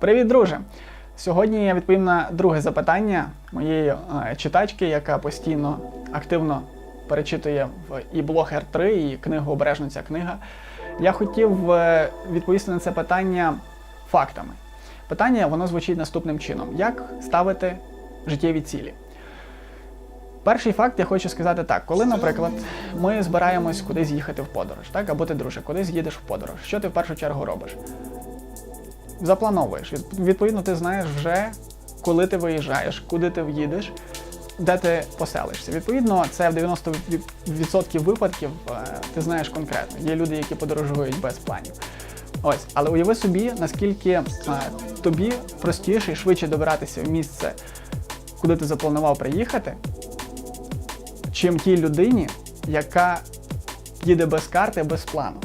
Привіт, друже! Сьогодні я відповім на друге запитання моєї е, читачки, яка постійно активно перечитує в і блог R3, і книгу Обережно ця книга. Я хотів е, відповісти на це питання фактами. Питання воно звучить наступним чином: як ставити життєві цілі? Перший факт я хочу сказати так: коли, наприклад, ми збираємось кудись їхати в подорож, так або ти, друже, кудись їдеш в подорож, що ти в першу чергу робиш? Заплановуєш. Відповідно, ти знаєш вже, коли ти виїжджаєш, куди ти в'їдеш, де ти поселишся. Відповідно, це в 90% випадків е, ти знаєш конкретно. Є люди, які подорожують без планів. Ось, але уяви собі, наскільки е, тобі простіше і швидше добиратися в місце, куди ти запланував приїхати, чим тій людині, яка їде без карти, без плану.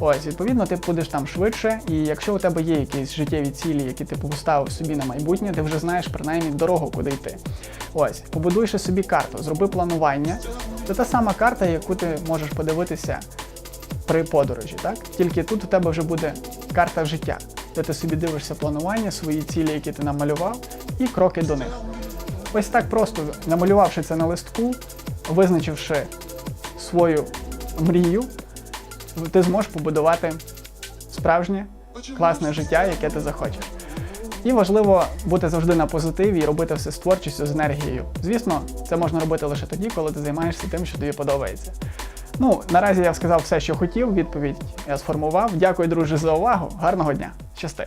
Ось, відповідно, ти будеш там швидше, і якщо у тебе є якісь життєві цілі, які ти поставив собі на майбутнє, ти вже знаєш принаймні дорогу, куди йти. Ось, побудуйши собі карту, зроби планування. Це та сама карта, яку ти можеш подивитися при подорожі, так? Тільки тут у тебе вже буде карта життя, де ти собі дивишся планування, свої цілі, які ти намалював, і кроки до них. Ось так просто намалювавши це на листку, визначивши свою мрію, ти зможеш побудувати справжнє класне життя, яке ти захочеш. І важливо бути завжди на позитиві і робити все з творчістю, з енергією. Звісно, це можна робити лише тоді, коли ти займаєшся тим, що тобі подобається. Ну, наразі я сказав все, що хотів, відповідь я сформував. Дякую, друже, за увагу. Гарного дня. Щасти!